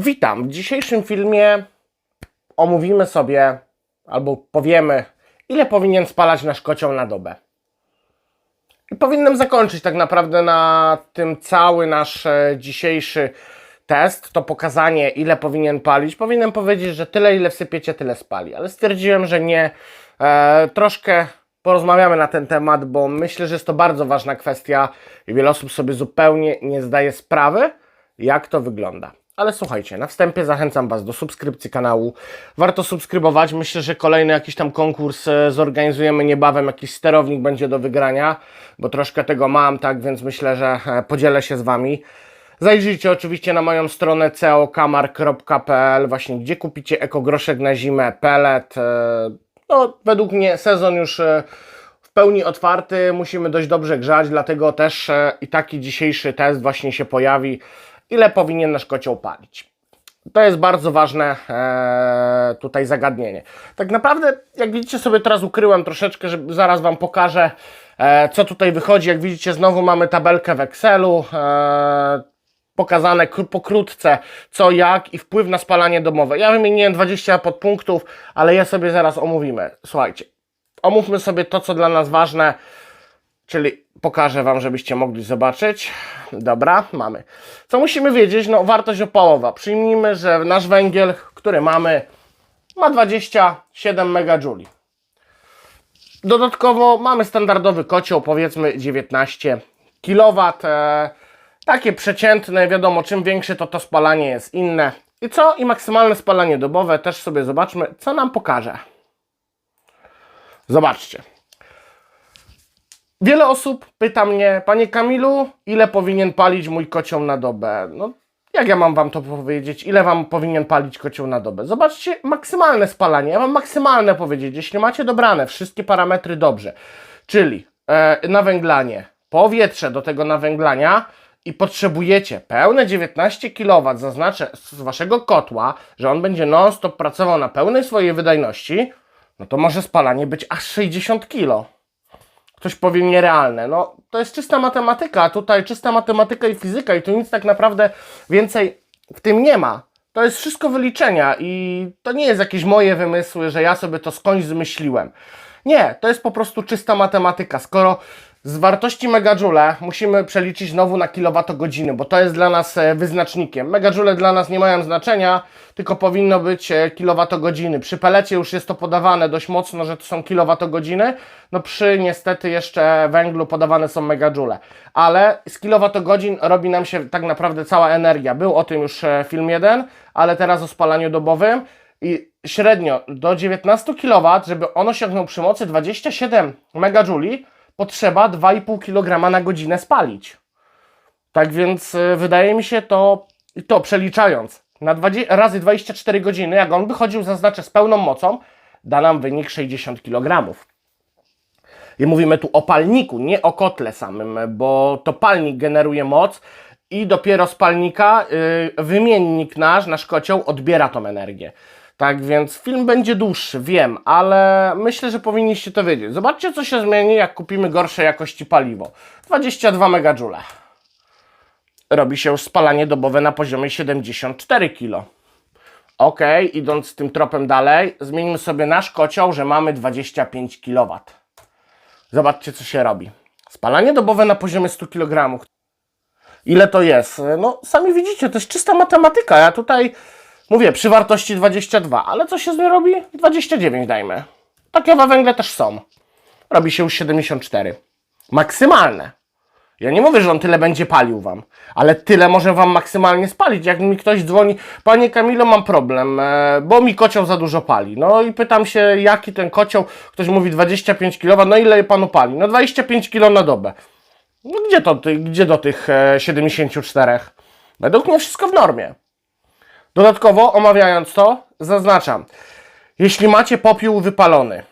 Witam. W dzisiejszym filmie omówimy sobie albo powiemy, ile powinien spalać nasz kocioł na dobę. I powinienem zakończyć tak naprawdę na tym cały nasz e, dzisiejszy test, to pokazanie, ile powinien palić. Powinienem powiedzieć, że tyle, ile wsypiecie, tyle spali, ale stwierdziłem, że nie. E, troszkę porozmawiamy na ten temat, bo myślę, że jest to bardzo ważna kwestia i wiele osób sobie zupełnie nie zdaje sprawy, jak to wygląda. Ale słuchajcie, na wstępie zachęcam Was do subskrypcji kanału. Warto subskrybować. Myślę, że kolejny jakiś tam konkurs e, zorganizujemy niebawem. Jakiś sterownik będzie do wygrania, bo troszkę tego mam, tak więc myślę, że e, podzielę się z Wami. Zajrzyjcie oczywiście na moją stronę ceokamar.pl, właśnie gdzie kupicie ekogroszek na zimę, pelet. e, No, według mnie sezon już w pełni otwarty, musimy dość dobrze grzać, dlatego też i taki dzisiejszy test właśnie się pojawi, ile powinien nasz kocioł palić. To jest bardzo ważne e, tutaj zagadnienie. Tak naprawdę, jak widzicie, sobie teraz ukryłem troszeczkę, żeby zaraz Wam pokażę, e, co tutaj wychodzi. Jak widzicie, znowu mamy tabelkę w Excelu. E, pokazane kró- pokrótce co, jak i wpływ na spalanie domowe. Ja wymieniłem 20 podpunktów, ale je sobie zaraz omówimy. Słuchajcie, omówmy sobie to, co dla nas ważne, czyli pokażę Wam, żebyście mogli zobaczyć. Dobra, mamy. Co musimy wiedzieć? No, wartość opałowa. Przyjmijmy, że nasz węgiel, który mamy, ma 27 MJ. Dodatkowo mamy standardowy kocioł, powiedzmy 19 kW. E, takie przeciętne, wiadomo, czym większe to to spalanie jest inne. I co? I maksymalne spalanie dobowe też sobie zobaczmy, co nam pokaże. Zobaczcie. Wiele osób pyta mnie, panie Kamilu, ile powinien palić mój kocioł na dobę? No, jak ja mam wam to powiedzieć? Ile wam powinien palić kocioł na dobę? Zobaczcie, maksymalne spalanie. Ja mam maksymalne powiedzieć. Jeśli macie dobrane wszystkie parametry dobrze, czyli e, nawęglanie, powietrze do tego nawęglania i potrzebujecie pełne 19 kW, zaznaczę z waszego kotła, że on będzie non-stop pracował na pełnej swojej wydajności, no to może spalanie być aż 60 kg ktoś powie nierealne. No, to jest czysta matematyka, tutaj czysta matematyka i fizyka i tu nic tak naprawdę więcej w tym nie ma. To jest wszystko wyliczenia i to nie jest jakieś moje wymysły, że ja sobie to skądś zmyśliłem. Nie, to jest po prostu czysta matematyka. Skoro z wartości megajoule musimy przeliczyć znowu na kilowatogodziny, bo to jest dla nas e, wyznacznikiem. Megajoule dla nas nie mają znaczenia, tylko powinno być e, kilowatogodziny. Przy pelecie już jest to podawane dość mocno, że to są kilowatogodziny. No przy niestety jeszcze węglu podawane są megajoule. Ale z kilowatogodzin robi nam się tak naprawdę cała energia. Był o tym już e, film jeden, ale teraz o spalaniu dobowym. I średnio do 19 kW, żeby on osiągnął przy mocy 27 megajouli, potrzeba 2,5 kg na godzinę spalić. Tak więc y, wydaje mi się to, to przeliczając na 20, razy 24 godziny, jak on by chodził, zaznaczę, z pełną mocą, da nam wynik 60 kg. I mówimy tu o palniku, nie o kotle samym, bo to palnik generuje moc i dopiero z palnika y, wymiennik nasz, nasz kocioł odbiera tą energię. Tak więc film będzie dłuższy, wiem, ale myślę, że powinniście to wiedzieć. Zobaczcie, co się zmieni, jak kupimy gorszej jakości paliwo. 22 megajoule. Robi się spalanie dobowe na poziomie 74 kg. Ok, idąc tym tropem dalej, zmienimy sobie nasz kocioł, że mamy 25 kW. Zobaczcie, co się robi. Spalanie dobowe na poziomie 100 kg. Ile to jest? No, sami widzicie, to jest czysta matematyka. Ja tutaj mówię przy wartości 22, ale co się z tym robi? 29 dajmy. Takie we węgle też są. Robi się już 74. Maksymalne. Ja nie mówię, że on tyle będzie palił wam, ale tyle może wam maksymalnie spalić. Jak mi ktoś dzwoni, panie Kamilo, mam problem, e, bo mi kocioł za dużo pali. No i pytam się, jaki ten kocioł, ktoś mówi 25 kW, no ile panu pali? No 25 kg na dobę. No gdzie to, gdzie do tych e, 74? Według mnie wszystko w normie. Dodatkowo, omawiając to, zaznaczam, jeśli macie popiół wypalony,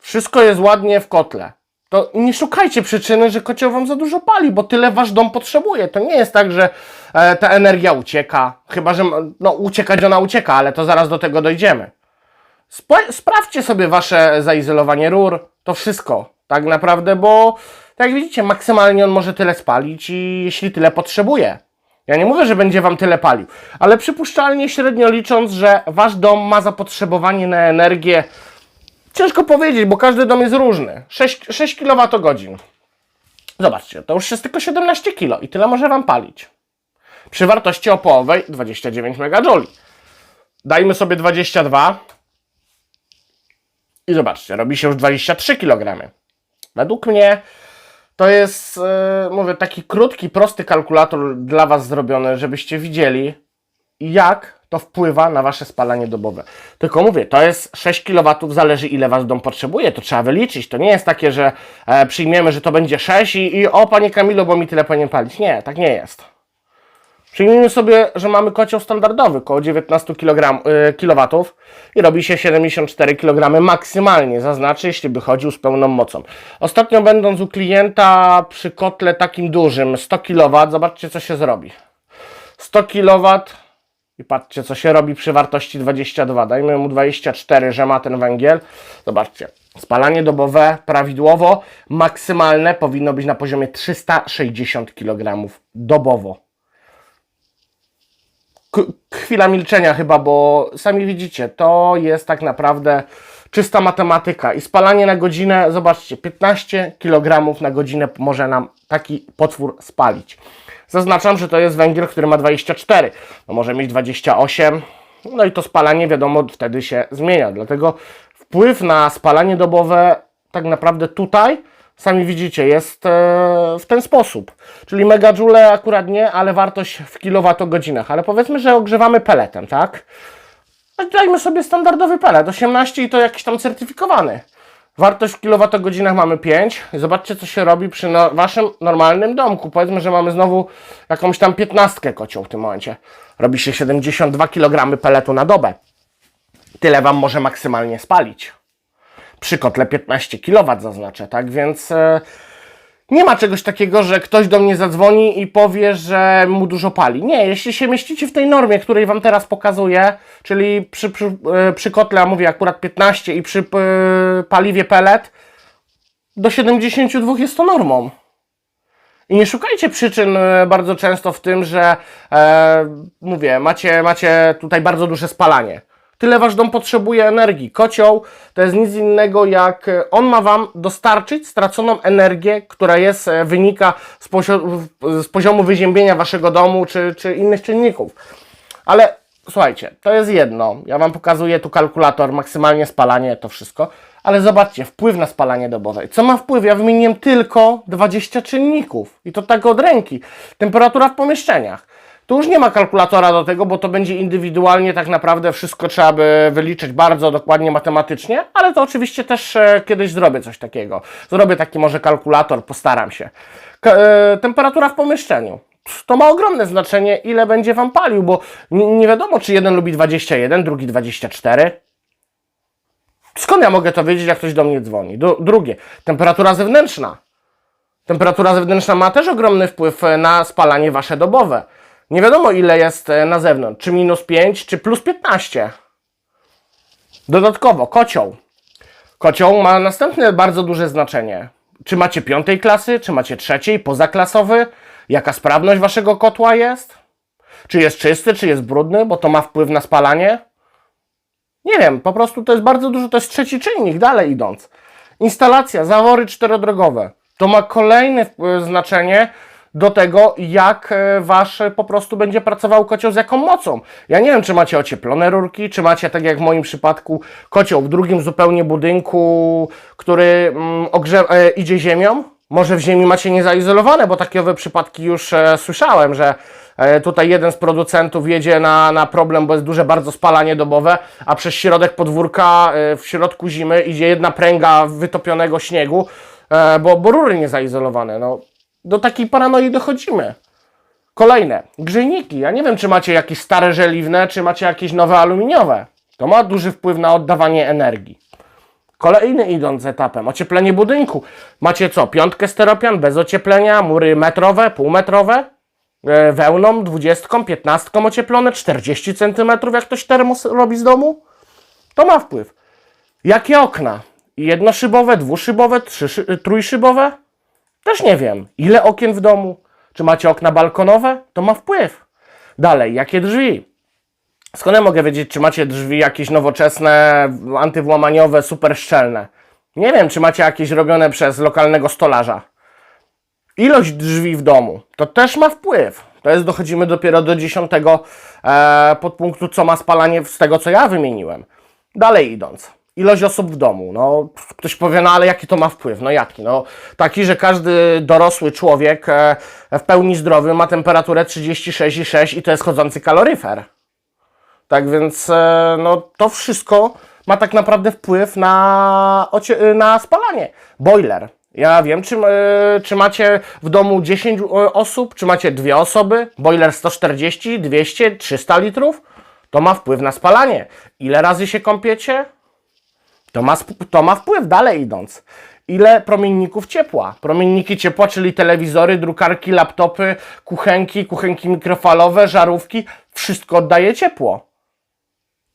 wszystko jest ładnie w kotle, to nie szukajcie przyczyny, że kocioł wam za dużo pali, bo tyle wasz dom potrzebuje. To nie jest tak, że e, ta energia ucieka, chyba że no, uciekać ona ucieka, ale to zaraz do tego dojdziemy. Sprawdźcie sobie wasze zaizolowanie rur, to wszystko, tak naprawdę, bo tak jak widzicie, maksymalnie on może tyle spalić i jeśli tyle potrzebuje. Ja nie mówię, że będzie wam tyle palił, ale przypuszczalnie średnio licząc, że wasz dom ma zapotrzebowanie na energię, ciężko powiedzieć, bo każdy dom jest różny. 6, 6 kWh. Zobaczcie, to już jest tylko 17 kg i tyle może wam palić. Przy wartości opołowej 29 MJ. Dajmy sobie 22 i zobaczcie, robi się już 23 kg. Według mnie to jest, e, mówię, taki krótki, prosty kalkulator dla Was zrobiony, żebyście widzieli, jak to wpływa na Wasze spalanie dobowe. Tylko mówię, to jest 6 kW, zależy ile Wasz dom potrzebuje, to trzeba wyliczyć. To nie jest takie, że e, przyjmiemy, że to będzie 6 i, i o, Panie Kamilu, bo mi tyle powinien palić. Nie, tak nie jest. Przyjmijmy sobie, że mamy kocioł standardowy, około 19 kg, y, kW i robi się 74 kg maksymalnie, zaznaczy, jeśli by chodził z pełną mocą. Ostatnio będąc u klienta przy kotle takim dużym, 100 kW, zobaczcie co się zrobi. 100 kW i patrzcie co się robi przy wartości 22. Dajmy mu 24, że ma ten węgiel. Zobaczcie. Spalanie dobowe prawidłowo maksymalne powinno być na poziomie 360 kg dobowo chwila milczenia chyba, bo sami widzicie, to jest tak naprawdę czysta matematyka i spalanie na godzinę, zobaczcie, 15 kg na godzinę może nam taki potwór spalić. Zaznaczam, że to jest węgiel, który ma 24, no może mieć 28, no i to spalanie wiadomo wtedy się zmienia, dlatego wpływ na spalanie dobowe tak naprawdę tutaj Sami widzicie, jest e, w ten sposób. Czyli megajoule akurat nie, ale wartość w kilowatogodzinach. Ale powiedzmy, że ogrzewamy peletem, tak? No, Dajmy sobie standardowy pelet, 18 i to jakiś tam certyfikowany. Wartość w kilowatogodzinach mamy 5. I Zobaczcie, co się robi przy no, waszym normalnym domku. Powiedzmy, że mamy znowu jakąś tam 15 kocioł w tym momencie. Robi się 72 kg peletu na dobę. Tyle wam może maksymalnie spalić przy kotle 15 kW zaznaczę, tak? Więc e, nie ma czegoś takiego, że ktoś do mnie zadzwoni i powie, że mu dużo pali. Nie, jeśli się mieścicie w tej normie, której Wam teraz pokazuję, czyli przy, przy, e, przy kotle, a mówię akurat 15 i przy e, paliwie pellet, do 72 jest to normą. I nie szukajcie przyczyn bardzo często w tym, że e, mówię, macie, macie tutaj bardzo duże spalanie. Tyle wasz dom potrzebuje energii. Kocioł to jest nic innego jak e, on ma wam dostarczyć straconą energię, która jest, e, wynika z, pozio- z poziomu wyziębienia waszego domu czy, czy innych czynników. Ale słuchajcie, to jest jedno. Ja wam pokazuję tu kalkulator, maksymalnie spalanie, to wszystko. Ale zobaczcie, wpływ na spalanie dobowe. Co ma wpływ? Ja wymieniłem tylko 20 czynników. I to tak od ręki. Temperatura w pomieszczeniach. Tu już nie ma kalkulatora do tego, bo to będzie indywidualnie tak naprawdę wszystko trzeba by wyliczyć bardzo dokładnie matematycznie, ale to oczywiście też e, kiedyś zrobię coś takiego. Zrobię taki może kalkulator, postaram się. K e, temperatura w pomieszczeniu. To ma ogromne znaczenie, ile będzie Wam palił, bo nie wiadomo, czy jeden lubi 21, drugi 24. Skąd ja mogę to wiedzieć, jak ktoś do mnie dzwoni? Du drugie, temperatura zewnętrzna. Temperatura zewnętrzna ma też ogromny wpływ e, na spalanie wasze dobowe. Nie wiadomo ile jest e, na zewnątrz, czy minus 5, czy plus 15. Dodatkowo, kocioł. Kocioł ma następne bardzo duże znaczenie. Czy macie piątej klasy, czy macie trzeciej, pozaklasowy? Jaka sprawność waszego kotła jest? Czy jest czysty, czy jest brudny, bo to ma wpływ na spalanie? Nie wiem, po prostu to jest bardzo dużo, to jest trzeci czynnik, dalej idąc. Instalacja, zawory czterodrogowe. To ma kolejne wpływ- znaczenie do tego, jak e, wasz e, po prostu będzie pracował kocioł z jaką mocą. Ja nie wiem, czy macie ocieplone rurki, czy macie, tak jak w moim przypadku, kocioł w drugim zupełnie budynku, który mm, ogrze- e, idzie ziemią. Może w ziemi macie niezaizolowane, bo takowe przypadki już e, słyszałem, że e, tutaj jeden z producentów jedzie na, na problem, bo jest duże bardzo spalanie dobowe, a przez środek podwórka w środku zimy idzie jedna pręga wytopionego śniegu, bo, bo rury niezaizolowane. No, do takiej paranoi dochodzimy. Kolejne, grzejniki. Ja nie wiem, czy macie jakieś stare żeliwne, czy macie jakieś nowe aluminiowe. To ma duży wpływ na oddawanie energii. Kolejny idąc etapem, ocieplenie budynku. Macie co? Piątkę steropian bez ocieplenia, mury metrowe, półmetrowe, e, wełną, dwudziestką, piętnastką ocieplone, 40 cm, jak ktoś termos robi z domu. To ma wpływ. Jakie okna? Jednoszybowe, dwuszybowe, trzy, trójszybowe? Też nie wiem. Ile okien w domu? Czy macie okna balkonowe? To ma wpływ. Dalej, jakie drzwi? Skąd ja mogę wiedzieć, czy macie drzwi jakieś nowoczesne, antywłamaniowe, super szczelne? Nie wiem, czy macie jakieś robione przez lokalnego stolarza. Ilość drzwi w domu to też ma wpływ. To jest, dochodzimy dopiero do dziesiątego e, podpunktu, co ma spalanie z tego, co ja wymieniłem. Dalej idąc. Ilość osób w domu. No, ktoś powie, no ale jaki to ma wpływ? No jaki? No, taki, że każdy dorosły człowiek e, w pełni zdrowy ma temperaturę 36,6 i to jest chodzący kaloryfer. Tak więc e, no, to wszystko ma tak naprawdę wpływ na, na spalanie. Boiler. Ja wiem, czy, e, czy macie w domu 10 o- osób, czy macie dwie osoby. Boiler 140, 200, 300 litrów. To ma wpływ na spalanie. Ile razy się kąpiecie? To ma, to ma wpływ, dalej idąc. Ile promienników ciepła? Promienniki ciepła, czyli telewizory, drukarki, laptopy, kuchenki, kuchenki mikrofalowe, żarówki, wszystko oddaje ciepło.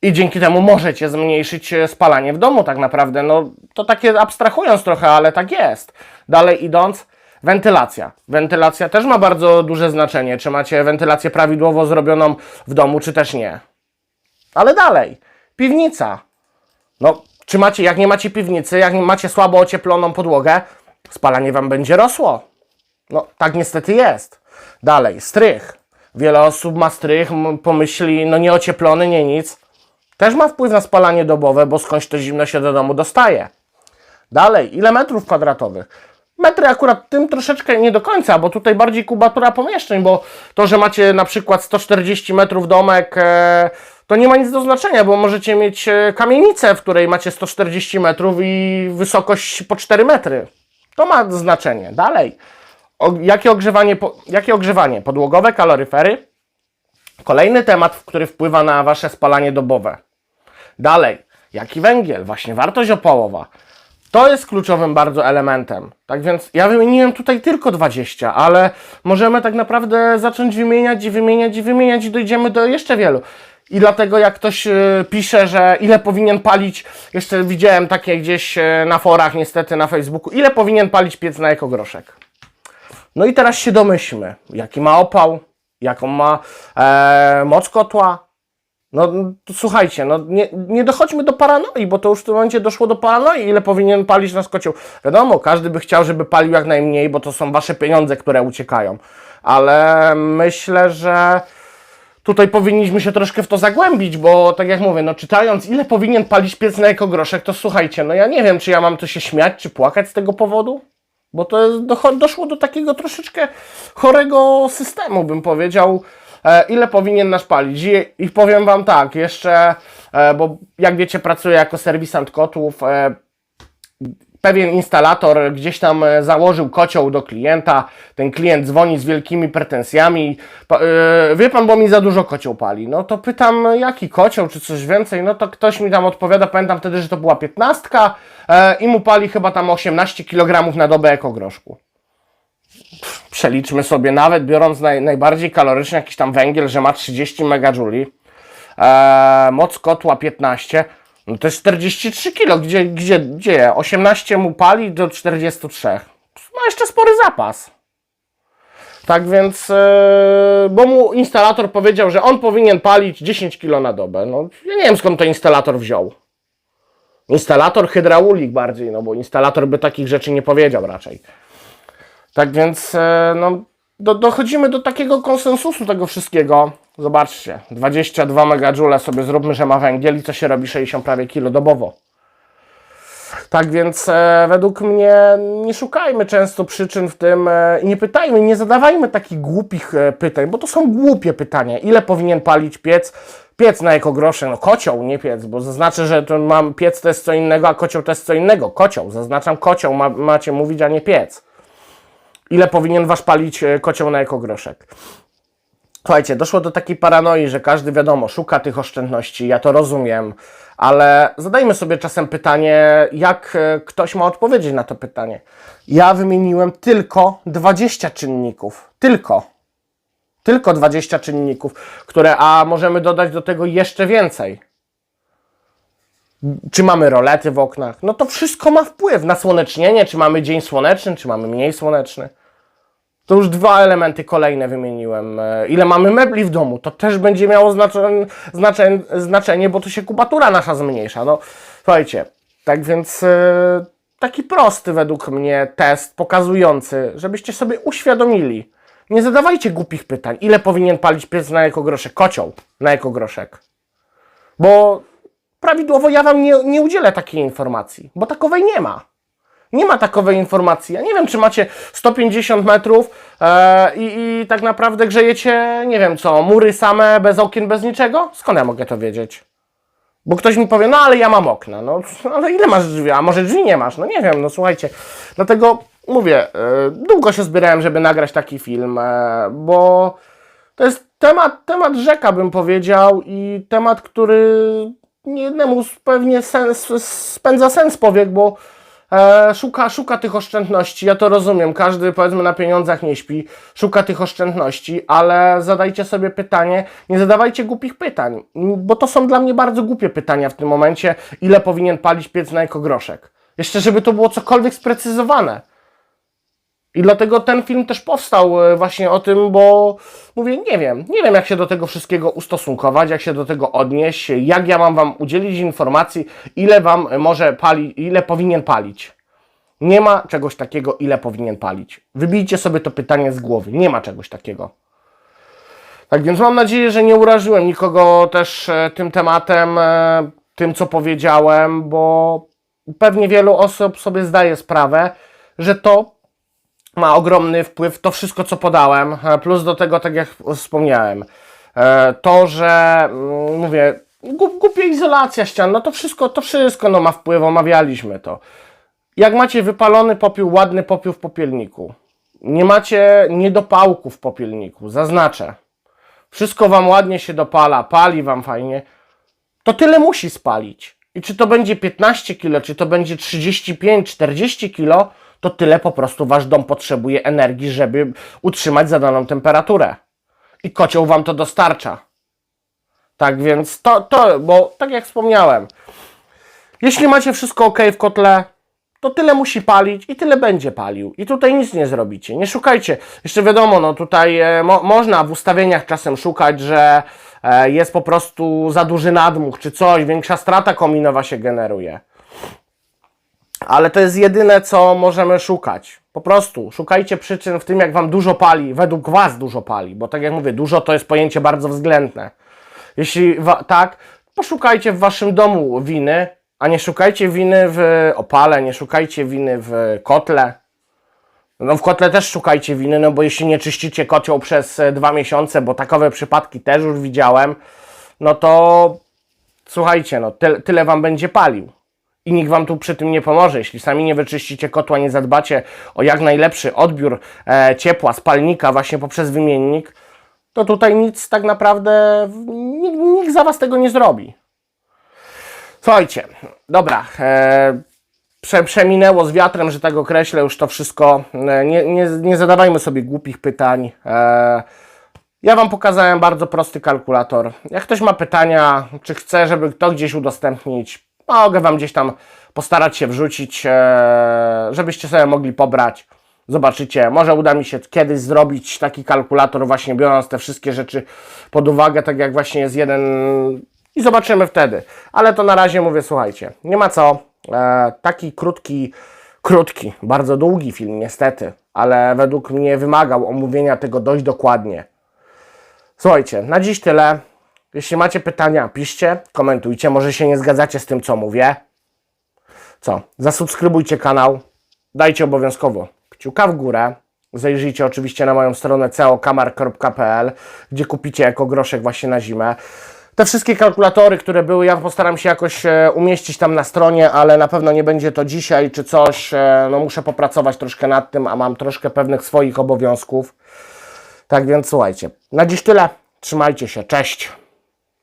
I dzięki temu możecie zmniejszyć e, spalanie w domu, tak naprawdę. No to takie abstrahując trochę, ale tak jest. Dalej idąc, wentylacja. Wentylacja też ma bardzo duże znaczenie. Czy macie wentylację prawidłowo zrobioną w domu, czy też nie. Ale dalej, piwnica. No, czy macie, jak nie macie piwnicy, jak nie macie słabo ocieploną podłogę, spalanie wam będzie rosło. No, tak niestety jest. Dalej, strych. Wiele osób ma strych, pomyśli, no nieocieplony, nie nic. Też ma wpływ na spalanie dobowe, bo skądś to zimno się do domu dostaje. Dalej, ile metrów kwadratowych? Metry akurat tym troszeczkę nie do końca, bo tutaj bardziej kubatura pomieszczeń, bo to, że macie na przykład 140 metrów domek, e, to nie ma nic do znaczenia, bo możecie mieć e, kamienicę, w której macie 140 metrów i wysokość po 4 metry. To ma znaczenie. Dalej, o, jakie, ogrzewanie, po, jakie ogrzewanie? Podłogowe, kaloryfery? Kolejny temat, który wpływa na wasze spalanie dobowe. Dalej, jaki węgiel? Właśnie wartość opałowa. To jest kluczowym bardzo elementem. Tak więc ja wymieniłem tutaj tylko 20, ale możemy tak naprawdę zacząć wymieniać i wymieniać i wymieniać i dojdziemy do jeszcze wielu. I dlatego jak ktoś y, pisze, że ile powinien palić, jeszcze widziałem takie gdzieś y, na forach niestety na Facebooku, ile powinien palić piec na ekogroszek. No i teraz się domyślmy, jaki ma opał, jaką ma e, moc kotła. No słuchajcie, no nie, nie dochodźmy do paranoi, bo to już w tym momencie doszło do paranoi, ile powinien palić nasz kocioł. Wiadomo, każdy by chciał, żeby palił jak najmniej, bo to są wasze pieniądze, które uciekają. Ale myślę, że tutaj powinniśmy się troszkę w to zagłębić, bo tak jak mówię, no czytając ile powinien palić piec na ekogroszek, to słuchajcie, no ja nie wiem, czy ja mam to się śmiać, czy płakać z tego powodu. Bo to docho- doszło do takiego troszeczkę chorego systemu, bym powiedział, e, ile powinien nasz palić. I, I powiem Wam tak, jeszcze, e, bo jak wiecie, pracuję jako serwisant kotłów. E, pewien instalator gdzieś tam e, założył kocioł do klienta. Ten klient dzwoni z wielkimi pretensjami. E, wie pan, bo mi za dużo kocioł pali. No to pytam, jaki kocioł, czy coś więcej. No to ktoś mi tam odpowiada. Pamiętam wtedy, że to była piętnastka e, i mu pali chyba tam 18 kg na dobę ekogroszku. Przeliczmy sobie nawet, biorąc naj, najbardziej kaloryczny jakiś tam węgiel, że ma 30 megajuli, moc kotła 15, no to jest 43 kg, gdzie, gdzie, gdzie 18 mu pali do 43. Ma jeszcze spory zapas. Tak więc, e, bo mu instalator powiedział, że on powinien palić 10 kg na dobę. No, ja nie wiem skąd to instalator wziął. Instalator hydraulik bardziej, no bo instalator by takich rzeczy nie powiedział raczej. Tak więc e, no, do, dochodzimy do takiego konsensusu tego wszystkiego. Zobaczcie, 22 megajoule sobie zróbmy, że ma węgiel i co się robi 60 prawie kilo dobowo. Tak więc e, według mnie nie szukajmy często przyczyn w tym e, nie pytajmy, nie zadawajmy takich głupich e, pytań, bo to są głupie pytania. Ile powinien palić piec? Piec na ekogrosze, no kocioł, nie piec, bo zaznaczę, że to mam piec to jest co innego, a kocioł to jest co innego. Kocioł, zaznaczam kocioł, ma, macie mówić, a nie piec ile powinien wasz palić e, kocioł na ekogroszek. Słuchajcie, doszło do takiej paranoi, że każdy wiadomo, szuka tych oszczędności, ja to rozumiem, ale zadajmy sobie czasem pytanie, jak e, ktoś ma odpowiedzieć na to pytanie. Ja wymieniłem tylko 20 czynników. Tylko. Tylko 20 czynników, które, a możemy dodać do tego jeszcze więcej. Czy mamy rolety w oknach? No to wszystko ma wpływ na słonecznienie, czy mamy dzień słoneczny, czy mamy mniej słoneczny. To już dwa elementy kolejne wymieniłem. E, Ile mamy mebli w domu, to też będzie miało znaczenie, bo to się kubatura nasza zmniejsza. No, słuchajcie, tak więc e, taki prosty według mnie test pokazujący, żebyście sobie uświadomili. Nie zadawajcie głupich pytań. Ile powinien palić piec na ekogroszek? Kocioł na ekogroszek. Bo prawidłowo ja Wam nie, nie udzielę takiej informacji, bo takowej nie ma. Nie ma takowej informacji. Ja nie wiem, czy macie 150 metrów e, i, i tak naprawdę grzejecie, nie wiem co, mury same, bez okien, bez niczego? Skąd ja mogę to wiedzieć? Bo ktoś mi powie, no ale ja mam okna. No ale ile masz drzwi? A może drzwi nie masz? No nie wiem, no słuchajcie. Dlatego mówię, e, długo się zbierałem, żeby nagrać taki film, e, bo to jest temat, temat rzeka, bym powiedział, i temat, który niejednemu pewnie sens, spędza sens powiek, bo e, szuka, szuka tych oszczędności. Ja to rozumiem, każdy powiedzmy na pieniądzach nie śpi, szuka tych oszczędności, ale zadajcie sobie pytanie, nie zadawajcie głupich pytań, bo to są dla mnie bardzo głupie pytania w tym momencie, ile powinien palić piec na ekogroszek. Jeszcze żeby to było cokolwiek sprecyzowane. I dlatego ten film też powstał e, właśnie o tym, bo mówię, nie wiem, nie wiem jak się do tego wszystkiego ustosunkować, jak się do tego odnieść, jak ja mam wam udzielić informacji, ile wam może pali, ile powinien palić. Nie ma czegoś takiego, ile powinien palić. Wybijcie sobie to pytanie z głowy. Nie ma czegoś takiego. Tak więc mam nadzieję, że nie uraziłem nikogo też e, tym tematem, e, tym co powiedziałem, bo pewnie wielu osób sobie zdaje sprawę, że to ma ogromny wpływ to wszystko, co podałem, e, plus do tego, tak jak wspomniałem, e, to, że mm, mówię, głupia izolacja ścian, no to wszystko, to wszystko no, ma wpływ, omawialiśmy to. Jak macie wypalony popiół, ładny popiół w popielniku, nie macie niedopałku w popielniku, zaznaczę, wszystko wam ładnie się dopala, pali wam fajnie, to tyle musi spalić. I czy to będzie 15 kg, czy to będzie 35-40 kg, to tyle po prostu wasz dom potrzebuje energii, żeby utrzymać zadaną temperaturę. I kocioł wam to dostarcza. Tak więc to, to bo tak jak wspomniałem, jeśli macie wszystko ok w kotle, to tyle musi palić i tyle będzie palił. I tutaj nic nie zrobicie. Nie szukajcie. Jeszcze wiadomo, no tutaj e, mo, można w ustawieniach czasem szukać, że e, jest po prostu za duży nadmuch czy coś, większa strata kominowa się generuje. Ale to jest jedyne, co możemy szukać. Po prostu szukajcie przyczyn w tym, jak wam dużo pali, według was dużo pali, bo tak jak mówię, dużo to jest pojęcie bardzo względne. Jeśli tak, poszukajcie w waszym domu winy, a nie szukajcie winy w opale, nie szukajcie winy w kotle. No w kotle też szukajcie winy, no bo jeśli nie czyścicie kocioł przez e, dwa miesiące, bo takowe przypadki też już widziałem, no to słuchajcie, no tyle, tyle wam będzie palił. I nikt wam tu przy tym nie pomoże. Jeśli sami nie wyczyścicie kotła, nie zadbacie o jak najlepszy odbiór e, ciepła, spalnika właśnie poprzez wymiennik, to tutaj nic tak naprawdę, nikt, nikt za was tego nie zrobi. Słuchajcie, dobra, e, prze, przeminęło z wiatrem, że tak określę już to wszystko. E, nie, nie, nie zadawajmy sobie głupich pytań. E, ja Wam pokazałem bardzo prosty kalkulator. Jak ktoś ma pytania, czy chce, żeby to gdzieś udostępnić, mogę Wam gdzieś tam postarać się wrzucić, e, żebyście sobie mogli pobrać. Zobaczycie, może uda mi się kiedyś zrobić taki kalkulator, właśnie biorąc te wszystkie rzeczy pod uwagę, tak jak właśnie jest jeden i zobaczymy wtedy. Ale to na razie mówię, słuchajcie, nie ma co. E, taki krótki, krótki, bardzo długi film niestety, ale według mnie wymagał omówienia tego dość dokładnie. Słuchajcie, na dziś tyle. Jeśli macie pytania, piszcie, komentujcie. Może się nie zgadzacie z tym, co mówię. Co? Zasubskrybujcie kanał. Dajcie obowiązkowo kciuka w górę. Zajrzyjcie oczywiście na moją stronę ceokamar.pl, gdzie kupicie jako groszek właśnie na zimę. Te wszystkie kalkulatory, które były, ja postaram się jakoś e, umieścić tam na stronie, ale na pewno nie będzie to dzisiaj czy coś. E, no muszę popracować troszkę nad tym, a mam troszkę pewnych swoich obowiązków. Tak więc słuchajcie, na dziś tyle. Trzymajcie się, cześć.